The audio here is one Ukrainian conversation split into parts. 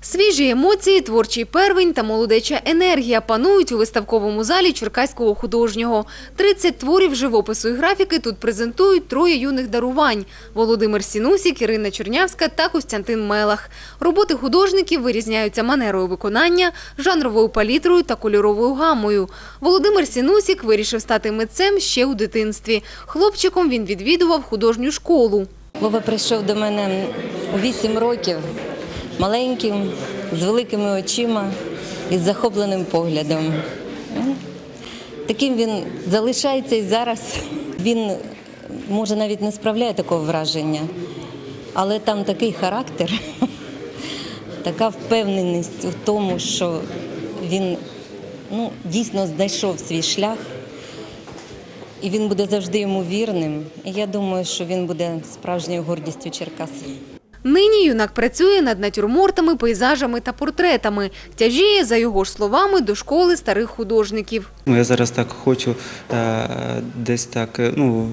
Свіжі емоції, творчий первень та молодеча енергія панують у виставковому залі Черкаського художнього. 30 творів живопису і графіки тут презентують троє юних дарувань – Володимир Сінусік, Ірина Чернявська та Костянтин Мелах. Роботи художників вирізняються манерою виконання, жанровою палітрою та кольоровою гамою. Володимир Сінусік вирішив стати митцем ще у дитинстві. Хлопчиком він відвідував художню школу. Вова прийшов до мене у 8 років, маленьким, з великими очима і з захопленим поглядом. Ну, Таким він залишається і зараз. Він може навіть не справляє такого враження, але там такий характер, така впевненість у тому, що він ну, дійсно знайшов свій шлях. І він буде завжди йому вірним. І я думаю, що він буде справжньою гордістю Черкас. Нині юнак працює над натюрмортами, пейзажами та портретами. Тяжіє, за його ж словами, до школи старих художників. Ну, я зараз так хочу е, десь так е, ну,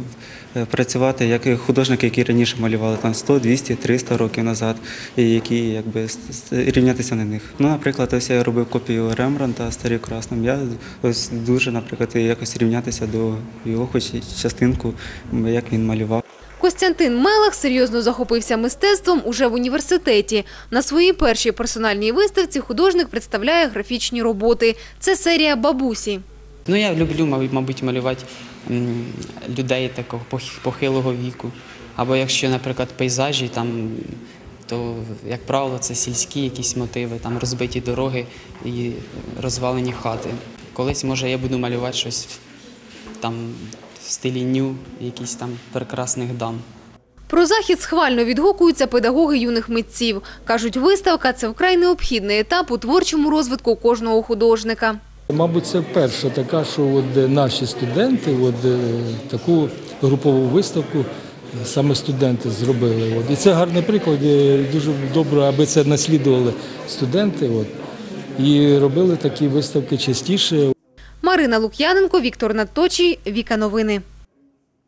е, працювати як художники, які раніше малювали там 100, 200, 300 років назад, і які якби рівнятися на них. Ну, наприклад, ось я робив копію Рембранта старі красним. Я ось дуже, наприклад, якось рівнятися до його, хоч частинку, як він малював. Костянтин Мелах серйозно захопився мистецтвом уже в університеті. На своїй першій персональній виставці художник представляє графічні роботи. Це серія «Бабусі». Ну, я люблю, мабуть, малювати людей такого похилого віку. Або якщо, наприклад, пейзажі, там, то, як правило, це сільські якісь мотиви, там розбиті дороги і розвалені хати. Колись, може, я буду малювати щось там в стилі ню, якісь там прекрасних дам. Про захід схвально відгукуються педагоги юних митців. Кажуть, виставка – це вкрай необхідний етап у творчому розвитку кожного художника. Мабуть, це перша така, що от наші студенти от, е, таку групову виставку е, саме студенти зробили. От. І це гарний приклад. Дуже добре, аби це наслідували студенти. От. І робили такі виставки частіше. Марина Лук'яненко, Віктор Надточій, Віка Новини.